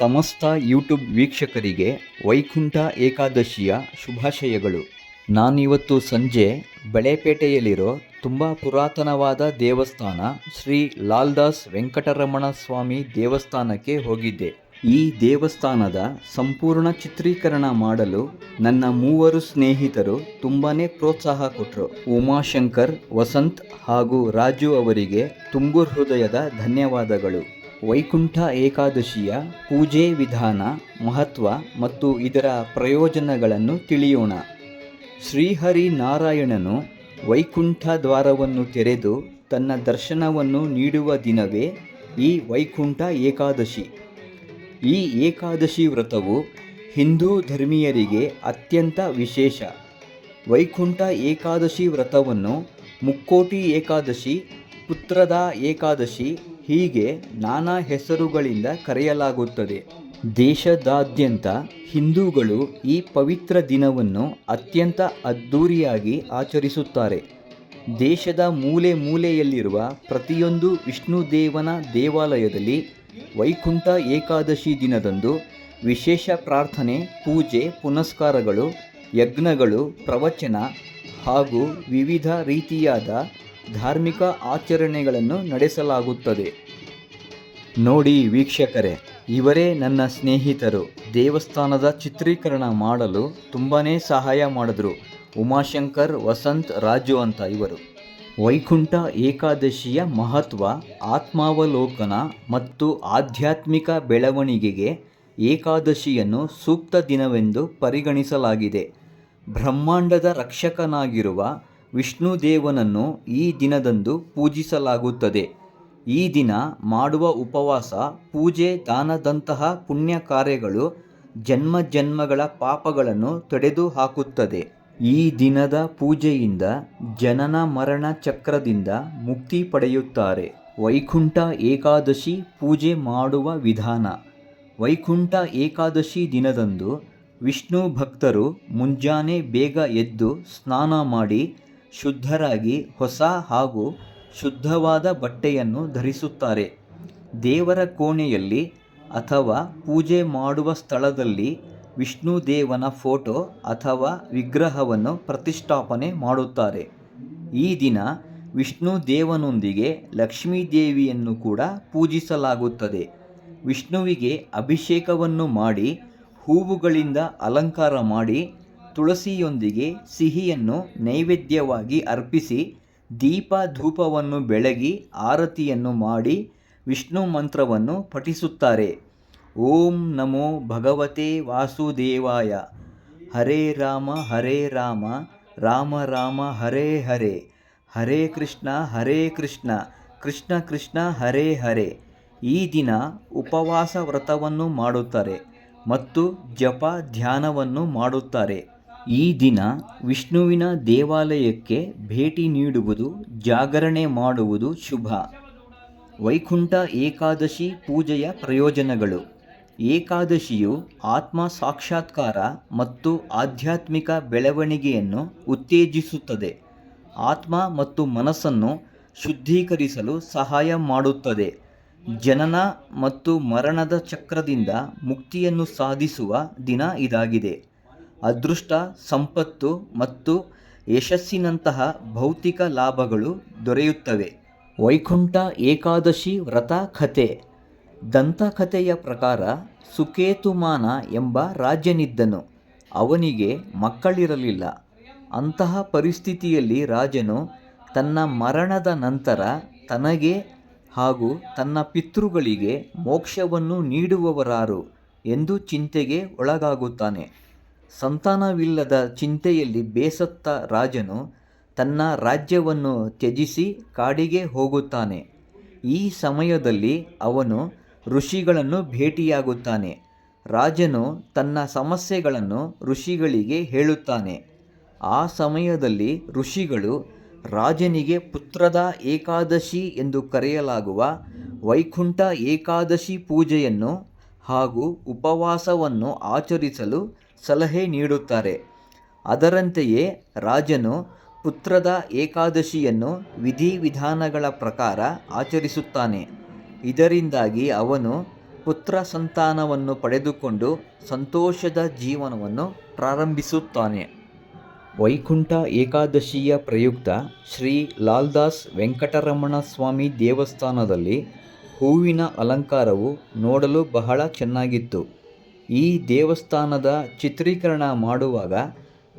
ಸಮಸ್ತ ಯೂಟ್ಯೂಬ್ ವೀಕ್ಷಕರಿಗೆ ವೈಕುಂಠ ಏಕಾದಶಿಯ ಶುಭಾಶಯಗಳು. ನಾನಿವತ್ತು ಸಂಜೆ ಬಳೆಪೇಟೆಯಲ್ಲಿರೋ ತುಂಬ ಪುರಾತನವಾದ ದೇವಸ್ಥಾನ ಶ್ರೀ ಲಾಲ್ದಾಸ್ ವೆಂಕಟರಮಣ ಸ್ವಾಮಿ ದೇವಸ್ಥಾನಕ್ಕೆ ಹೋಗಿದ್ದೆ. ಈ ದೇವಸ್ಥಾನದ ಸಂಪೂರ್ಣ ಚಿತ್ರೀಕರಣ ಮಾಡಲು ನನ್ನ ಮೂವರು ಸ್ನೇಹಿತರು ತುಂಬಾ ಪ್ರೋತ್ಸಾಹ ಕೊಟ್ಟರು ಉಮಾಶಂಕರ್, ವಸಂತ್ ಹಾಗೂ ರಾಜು ಅವರಿಗೆ ತುಂಬು ಹೃದಯದ ಧನ್ಯವಾದಗಳು. ವೈಕುಂಠ ಏಕಾದಶಿಯ ಪೂಜೆ ವಿಧಾನ, ಮಹತ್ವ ಮತ್ತು ಇದರ ಪ್ರಯೋಜನಗಳನ್ನು ತಿಳಿಯೋಣ. ಶ್ರೀಹರಿ ನಾರಾಯಣನು ವೈಕುಂಠ ದ್ವಾರವನ್ನು ತೆರೆದು ತನ್ನ ದರ್ಶನವನ್ನು ನೀಡುವ ದಿನವೇ ಈ ವೈಕುಂಠ ಏಕಾದಶಿ. ಈ ಏಕಾದಶಿ ವ್ರತವು ಹಿಂದೂ ಧರ್ಮೀಯರಿಗೆ ಅತ್ಯಂತ ವಿಶೇಷ. ವೈಕುಂಠ ಏಕಾದಶಿ ವ್ರತವನ್ನು ಮುಕ್ಕೋಟಿ ಏಕಾದಶಿ, ಪುತ್ರದ ಏಕಾದಶಿ ಹೀಗೆ ನಾನಾ ಹೆಸರುಗಳಿಂದ ಕರೆಯಲಾಗುತ್ತದೆ. ದೇಶದಾದ್ಯಂತ ಹಿಂದೂಗಳು ಈ ಪವಿತ್ರ ದಿನವನ್ನು ಅತ್ಯಂತ ಅದ್ಧೂರಿಯಾಗಿ ಆಚರಿಸುತ್ತಾರೆ. ದೇಶದ ಮೂಲೆ ಮೂಲೆಯಲ್ಲಿರುವ ಪ್ರತಿಯೊಂದು ವಿಷ್ಣು ದೇವನ ದೇವಾಲಯದಲ್ಲಿ ವೈಕುಂಠ ಏಕಾದಶಿ ದಿನದಂದು ವಿಶೇಷ ಪ್ರಾರ್ಥನೆ, ಪೂಜೆ, ಪುನಸ್ಕಾರಗಳು, ಯಜ್ಞಗಳು, ಪ್ರವಚನ ಹಾಗೂ ವಿವಿಧ ರೀತಿಯಾದ ಧಾರ್ಮಿಕ ಆಚರಣೆಗಳನ್ನು ನಡೆಸಲಾಗುತ್ತದೆ. ನೋಡಿ ವೀಕ್ಷಕರೇ, ಇವರೇ ನನ್ನ ಸ್ನೇಹಿತರು. ದೇವಸ್ಥಾನದ ಚಿತ್ರೀಕರಣ ಮಾಡಲು ತುಂಬಾ ಸಹಾಯ ಮಾಡಿದ್ರು. ಉಮಾಶಂಕರ್, ವಸಂತ್, ರಾಜು ಅಂತ ಇವರು. ವೈಕುಂಠ ಏಕಾದಶಿಯ ಮಹತ್ವ, ಆತ್ಮಾವಲೋಕನ ಮತ್ತು ಆಧ್ಯಾತ್ಮಿಕ ಬೆಳವಣಿಗೆಗೆ ಏಕಾದಶಿಯನ್ನು ಸೂಕ್ತ ದಿನವೆಂದು ಪರಿಗಣಿಸಲಾಗಿದೆ. ಬ್ರಹ್ಮಾಂಡದ ರಕ್ಷಕನಾಗಿರುವ ವಿಷ್ಣುದೇವನನ್ನು ಈ ದಿನದಂದು ಪೂಜಿಸಲಾಗುತ್ತದೆ. ಈ ದಿನ ಮಾಡುವ ಉಪವಾಸ, ಪೂಜೆ, ದಾನದಂತಹ ಪುಣ್ಯ ಕಾರ್ಯಗಳು ಜನ್ಮ ಜನ್ಮಗಳ ಪಾಪಗಳನ್ನು ತೊಡೆದು ಹಾಕುತ್ತದೆ. ಈ ದಿನದ ಪೂಜೆಯಿಂದ ಜನನ ಮರಣ ಚಕ್ರದಿಂದ ಮುಕ್ತಿ ಪಡೆಯುತ್ತಾರೆ. ವೈಕುಂಠ ಏಕಾದಶಿ ಪೂಜೆ ಮಾಡುವ ವಿಧಾನ. ವೈಕುಂಠ ಏಕಾದಶಿ ದಿನದಂದು ವಿಷ್ಣು ಭಕ್ತರು ಮುಂಜಾನೆ ಬೇಗ ಎದ್ದು ಸ್ನಾನ ಮಾಡಿ ಶುದ್ಧರಾಗಿ ಹೊಸ ಹಾಗೂ ಶುದ್ಧವಾದ ಬಟ್ಟೆಯನ್ನು ಧರಿಸುತ್ತಾರೆ. ದೇವರ ಕೋಣೆಯಲ್ಲಿ ಅಥವಾ ಪೂಜೆ ಮಾಡುವ ಸ್ಥಳದಲ್ಲಿ ವಿಷ್ಣು ದೇವನ ಫೋಟೋ ಅಥವಾ ವಿಗ್ರಹವನ್ನು ಪ್ರತಿಷ್ಠಾಪನೆ ಮಾಡುತ್ತಾರೆ. ಈ ದಿನ ವಿಷ್ಣು ದೇವನೊಂದಿಗೆ ಲಕ್ಷ್ಮೀ ದೇವಿಯನ್ನು ಕೂಡ ಪೂಜಿಸಲಾಗುತ್ತದೆ. ವಿಷ್ಣುವಿಗೆ ಅಭಿಷೇಕವನ್ನು ಮಾಡಿ ಹೂವುಗಳಿಂದ ಅಲಂಕಾರ ಮಾಡಿ ತುಳಸಿಯೊಂದಿಗೆ ಸಿಹಿಯನ್ನು ನೈವೇದ್ಯವಾಗಿ ಅರ್ಪಿಸಿ ದೀಪ ಧೂಪವನ್ನು ಬೆಳಗಿ ಆರತಿಯನ್ನು ಮಾಡಿ ವಿಷ್ಣು ಮಂತ್ರವನ್ನು ಪಠಿಸುತ್ತಾರೆ. ಓಂ ನಮೋ ಭಗವತೆ ವಾಸುದೇವಾಯ. ಹರೇ ರಾಮ ಹರೇ ರಾಮ ರಾಮ ರಾಮ, ಹರೇ ಹರೇ. ಹರೇ ಕೃಷ್ಣ ಹರೇ ಕೃಷ್ಣ ಕೃಷ್ಣ ಕೃಷ್ಣ, ಹರೇ ಹರೇ. ಈ ದಿನ ಉಪವಾಸ ವ್ರತವನ್ನು ಮಾಡುತ್ತಾರೆ ಮತ್ತು ಜಪ ಧ್ಯಾನವನ್ನು ಮಾಡುತ್ತಾರೆ. ಈ ದಿನ ವಿಷ್ಣುವಿನ ದೇವಾಲಯಕ್ಕೆ ಭೇಟಿ ನೀಡುವುದು, ಜಾಗರಣೆ ಮಾಡುವುದು ಶುಭ. ವೈಕುಂಠ ಏಕಾದಶಿ ಪೂಜೆಯ ಪ್ರಯೋಜನಗಳು. ಏಕಾದಶಿಯು ಆತ್ಮ ಸಾಕ್ಷಾತ್ಕಾರ ಮತ್ತು ಆಧ್ಯಾತ್ಮಿಕ ಬೆಳವಣಿಗೆಯನ್ನು ಉತ್ತೇಜಿಸುತ್ತದೆ. ಆತ್ಮ ಮತ್ತು ಮನಸ್ಸನ್ನು ಶುದ್ಧೀಕರಿಸಲು ಸಹಾಯ ಮಾಡುತ್ತದೆ. ಜನನ ಮತ್ತು ಮರಣದ ಚಕ್ರದಿಂದ ಮುಕ್ತಿಯನ್ನು ಸಾಧಿಸುವ ದಿನ ಇದಾಗಿದೆ. ಅದೃಷ್ಟ, ಸಂಪತ್ತು ಮತ್ತು ಯಶಸ್ಸಿನಂತಹ ಭೌತಿಕ ಲಾಭಗಳು ದೊರೆಯುತ್ತವೆ. ವೈಕುಂಠ ಏಕಾದಶಿ ವ್ರತ ಕಥೆ. ದಂತಕಥೆಯ ಪ್ರಕಾರ ಸುಕೇತುಮಾನ ಎಂಬ ರಾಜನಿದ್ದನು. ಅವನಿಗೆ ಮಕ್ಕಳಿರಲಿಲ್ಲ. ಅಂತಹ ಪರಿಸ್ಥಿತಿಯಲ್ಲಿ ರಾಜನು ತನ್ನ ಮರಣದ ನಂತರ ತನಗೆ ಹಾಗೂ ತನ್ನ ಪಿತೃಗಳಿಗೆ ಮೋಕ್ಷವನ್ನು ನೀಡುವವರಾರು ಎಂದು ಚಿಂತೆಗೆ ಒಳಗಾಗುತ್ತಾನೆ. ಸಂತಾನವಿಲ್ಲದ ಚಿಂತೆಯಲ್ಲಿ ಬೇಸತ್ತ ರಾಜನು ತನ್ನ ರಾಜ್ಯವನ್ನು ತ್ಯಜಿಸಿ ಕಾಡಿಗೆ ಹೋಗುತ್ತಾನೆ. ಈ ಸಮಯದಲ್ಲಿ ಅವನು ಋಷಿಗಳನ್ನು ಭೇಟಿಯಾಗುತ್ತಾನೆ. ರಾಜನು ತನ್ನ ಸಮಸ್ಯೆಗಳನ್ನು ಋಷಿಗಳಿಗೆ ಹೇಳುತ್ತಾನೆ. ಆ ಸಮಯದಲ್ಲಿ ಋಷಿಗಳು ರಾಜನಿಗೆ ಪುತ್ರದ ಏಕಾದಶಿ ಎಂದು ಕರೆಯಲಾಗುವ ವೈಕುಂಠ ಏಕಾದಶಿ ಪೂಜೆಯನ್ನು ಹಾಗೂ ಉಪವಾಸವನ್ನು ಆಚರಿಸಲು ಸಲಹೆ ನೀಡುತ್ತಾರೆ. ಅದರಂತೆಯೇ ರಾಜನು ಪುತ್ರದ ಏಕಾದಶಿಯನ್ನು ವಿಧಿವಿಧಾನಗಳ ಪ್ರಕಾರ ಆಚರಿಸುತ್ತಾನೆ. ಇದರಿಂದಾಗಿ ಅವನು ಪುತ್ರ ಸಂತಾನವನ್ನು ಪಡೆದುಕೊಂಡು ಸಂತೋಷದ ಜೀವನವನ್ನು ಪ್ರಾರಂಭಿಸುತ್ತಾನೆ. ವೈಕುಂಠ ಏಕಾದಶಿಯ ಪ್ರಯುಕ್ತ ಶ್ರೀ ಲಾಲ್ದಾಸ್ ವೆಂಕಟರಮಣ ಸ್ವಾಮಿ ದೇವಸ್ಥಾನದಲ್ಲಿ ಹೂವಿನ ಅಲಂಕಾರವು ನೋಡಲು ಬಹಳ ಚೆನ್ನಾಗಿತ್ತು. ಈ ದೇವಸ್ಥಾನದ ಚಿತ್ರೀಕರಣ ಮಾಡುವಾಗ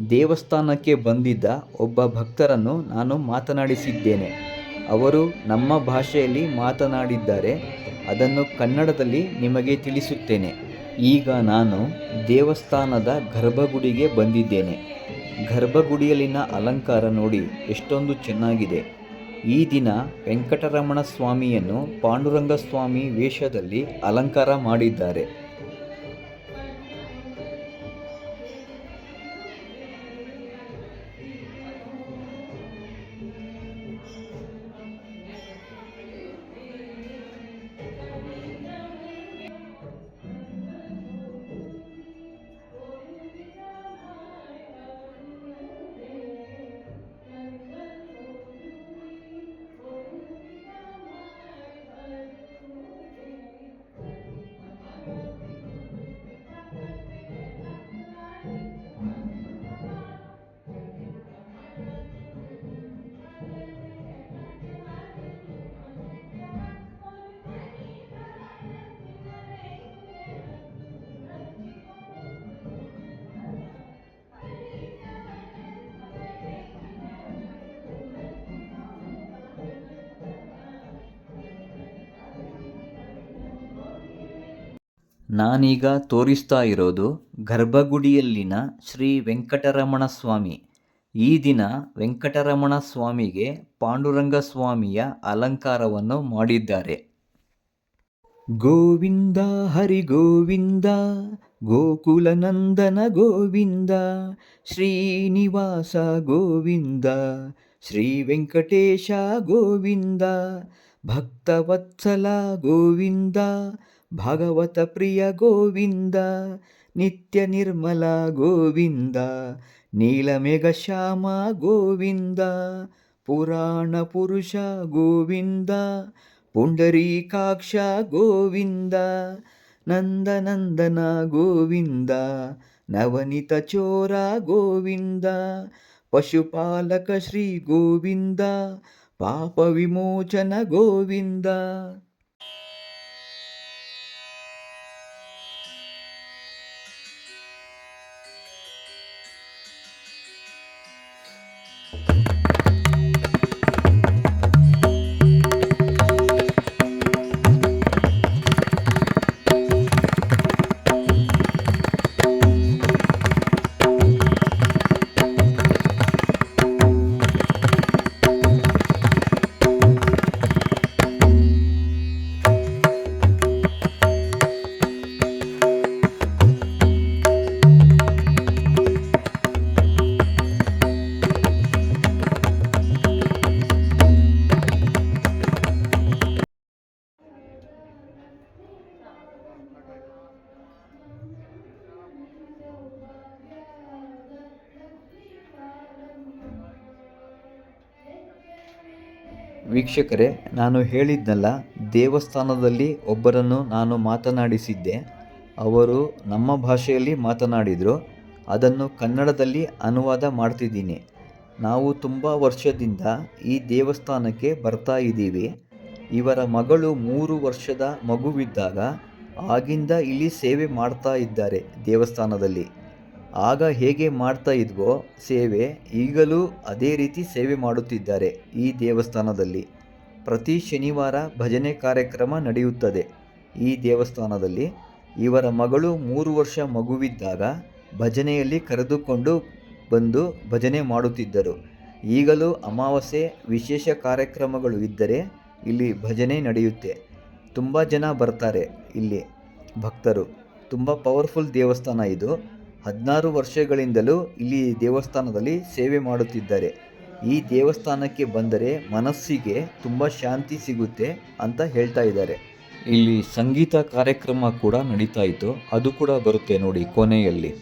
ದೇವಸ್ಥಾನಕ್ಕೆ ಬಂದಿದ್ದ ಒಬ್ಬ ಭಕ್ತರನ್ನು ನಾನು ಮಾತನಾಡಿಸಿದ್ದೇನೆ. ಅವರು ನಮ್ಮ ಭಾಷೆಯಲ್ಲಿ ಮಾತನಾಡಿದ್ದಾರೆ. ಅದನ್ನು ಕನ್ನಡದಲ್ಲಿ ನಿಮಗೆ ತಿಳಿಸುತ್ತೇನೆ. ಈಗ ನಾನು ದೇವಸ್ಥಾನದ ಗರ್ಭಗುಡಿಗೆ ಬಂದಿದ್ದೇನೆ. ಗರ್ಭಗುಡಿಯಲ್ಲಿನ ಅಲಂಕಾರ ನೋಡಿ ಎಷ್ಟೊಂದು ಚೆನ್ನಾಗಿದೆ. ಈ ದಿನ ವೆಂಕಟರಮಣ ಸ್ವಾಮಿಯನ್ನು ಪಾಂಡುರಂಗ ಸ್ವಾಮಿ ವೇಷದಲ್ಲಿ ಅಲಂಕಾರ ಮಾಡಿದ್ದಾರೆ. ನಾನೀಗ ತೋರಿಸ್ತಾ ಇರೋದು ಗರ್ಭಗುಡಿಯಲ್ಲಿನ ಶ್ರೀ ವೆಂಕಟರಮಣ ಸ್ವಾಮಿ ಈ ದಿನ ವೆಂಕಟರಮಣ ಸ್ವಾಮಿಗೆ ಪಾಂಡುರಂಗ ಸ್ವಾಮಿಯ ಅಲಂಕಾರವನ್ನು ಮಾಡಿದ್ದಾರೆ. ಗೋವಿಂದ, ಹರಿ ಗೋವಿಂದ ಗೋಕುಲನಂದನ ಗೋವಿಂದ, ಶ್ರೀನಿವಾಸ ಗೋವಿಂದ, ಶ್ರೀ ವೆಂಕಟೇಶ ಗೋವಿಂದ ಭಕ್ತವತ್ಸಲ ಗೋವಿಂದ ಭಾಗವತ ಪ್ರಿಯ ಗೋವಿಂದ, ನಿತ್ಯ ನಿರ್ಮಲ ಗೋವಿಂದ, ನೀಲಮೇಘ ಶ್ಯಾಮ ಗೋವಿಂದ, ಪುರಾಣ ಪುರುಷ ಗೋವಿಂದ, ಪುಂಡರೀಕಾಕ್ಷ ಗೋವಿಂದ, ನಂದನಂದನ ಗೋವಿಂದ, ನವನಿತ ಚೋರ ಗೋವಿಂದ, ಪಶುಪಾಲಕ ಶ್ರೀ ಗೋವಿಂದ, ಪಾಪ ವಿಮೋಚನ ಗೋವಿಂದ. ವೀಕ್ಷಕರೇ, ನಾನು ಹೇಳಿದ್ನಲ್ಲ, ದೇವಸ್ಥಾನದಲ್ಲಿ ಒಬ್ಬರನ್ನು ನಾನು ಮಾತನಾಡಿಸಿದ್ದೆ. ಅವರು ನಮ್ಮ ಭಾಷೆಯಲ್ಲಿ ಮಾತನಾಡಿದರು. ಅದನ್ನು ಕನ್ನಡದಲ್ಲಿ ಅನುವಾದ ಮಾಡ್ತಿದ್ದೀನಿ. ನಾವು ತುಂಬ ವರ್ಷದಿಂದ ಈ ದೇವಸ್ಥಾನಕ್ಕೆ ಬರ್ತಾ ಇದ್ದೀವಿ. ಇವರ ಮಗಳು ಮೂರು ವರ್ಷದ ಮಗುವಿದ್ದಾಗ, ಆಗಿಂದ ಇಲ್ಲಿ ಸೇವೆ ಮಾಡ್ತಾ ಇದ್ದಾರೆ ದೇವಸ್ಥಾನದಲ್ಲಿ. ಆಗ ಹೇಗೆ ಮಾಡ್ತಾ ಇದ್ವೋ ಸೇವೆ ಈಗಲೂ ಅದೇ ರೀತಿ ಸೇವೆ ಮಾಡುತ್ತಿದ್ದಾರೆ ಈ ದೇವಸ್ಥಾನದಲ್ಲಿ. ಪ್ರತಿ ಶನಿವಾರ ಭಜನೆ ಕಾರ್ಯಕ್ರಮ ನಡೆಯುತ್ತದೆ. ಈ ದೇವಸ್ಥಾನದಲ್ಲಿ ಇವರ ಮಗಳು ಮೂರು ವರ್ಷ ಮಗುವಿದ್ದಾಗ ಭಜನೆಯಲ್ಲಿ ಕರೆದುಕೊಂಡು ಬಂದು ಭಜನೆ ಮಾಡುತ್ತಿದ್ದರು. ಈಗಲೂ ಅಮಾವಾಸ್ಯೆ ವಿಶೇಷ ಕಾರ್ಯಕ್ರಮಗಳು ಇದ್ದರೆ ಇಲ್ಲಿ ಭಜನೆ ನಡೆಯುತ್ತೆ. ತುಂಬ ಜನ ಬರ್ತಾರೆ ಇಲ್ಲಿ ಭಕ್ತರು. ತುಂಬ ಪವರ್ಫುಲ್ ದೇವಸ್ಥಾನ ಇದು. ಹದಿನಾರು ವರ್ಷಗಳಿಂದಲೂ ಇಲ್ಲಿ ದೇವಸ್ಥಾನದಲ್ಲಿ ಸೇವೆ ಮಾಡುತ್ತಿದ್ದಾರೆ ಈ ದೇವಸ್ಥಾನಕ್ಕೆ ಬಂದರೆ ಮನಸ್ಸಿಗೆ ತುಂಬ ಶಾಂತಿ ಸಿಗುತ್ತೆ ಅಂತ ಹೇಳ್ತಾ ಇದ್ದಾರೆ ಇಲ್ಲಿ ಸಂಗೀತ ಕಾರ್ಯಕ್ರಮ ಕೂಡ ನಡೀತಾ ಇತ್ತು ಅದು ಕೂಡ ಬರುತ್ತೆ ನೋಡಿ ಕೊನೆಯಲ್ಲಿ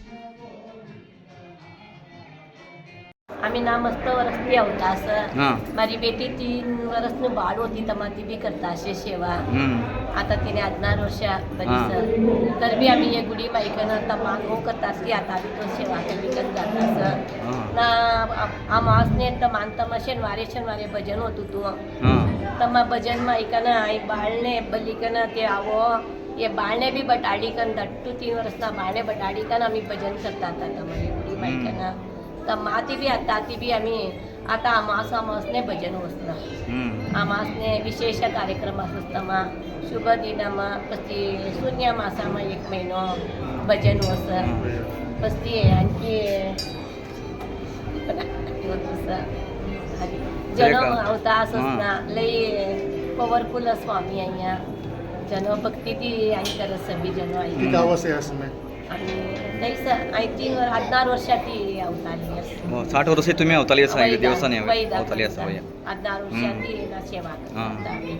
आम्ही ना બે આવતા છે મારી બેટી ત્રણ વર્ષનું બાળ હતી તમારી બી કરતા છે સેવા. આતા તેને આજના રોષા બની છે તરબી આમી એ ગુડી માઈકન તમામ હું કરતા છે આતા બી તો સેવા કે બી કરતા છે ના આ માસને તો માનતામાં છે વારે છે વારે ભજન હતું તું તમારા ભજનમાં એકના આ બાળને બલિકના તે આવો. એ બાળને બી બટાડી કન દટ્ટુ તીન વર્ષના બાળને બટાડી કન અમે ભજન કરતા હતા તમારી એવડી બાઈકના. તમાતી બી તાતી બી અમે आता अमास अमास ने भजन होता अमास हम्म. ने विशेष कार्यक्रम शुभ दिन पस्ती शून्य मासामा एक म्हयनो भजन वस हम्म. पस्ती आणखी जनम अवतास आसना स्वामी हांगा जनो भक्ती ती हांवें करत सगळीं जनो आयली आनी थंयसर आय थिंक अदनार वर्षा ती साठ वर्ष तुम्ही अवताली असा वैदा- देवस्थान आहे वैदा- अवताली असा वय हदनार वर्षांची ना सेवा हां. करता आम्ही.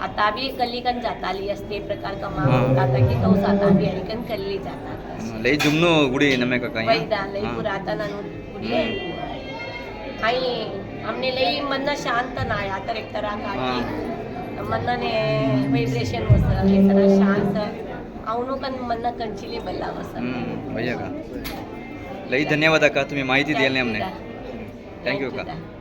आता बी कल्लीकन जाताली असते प्रकार कमा हां. आता की तो आता बी ऐकन कल्ली जातात लई जुमनो गुडी नमे का काय वैदा लई पुरातन अनु गुडी आई हमने लई मन शांत नाही आता एक तरह काढली ಮನ್ನನೆ ವೈಬ್ರೇಷನ್ ಹೊಸ ಈ ಥರ ಶಾಂತ ಅವನು ಕನ್ ಮನ್ನ ಕಂಚಿಲಿ ಬಲ್ಲ ಹೊಸ हम्म, भैया का लई धन्यवाद अक्का तुम्ही माहिती द्याल नाही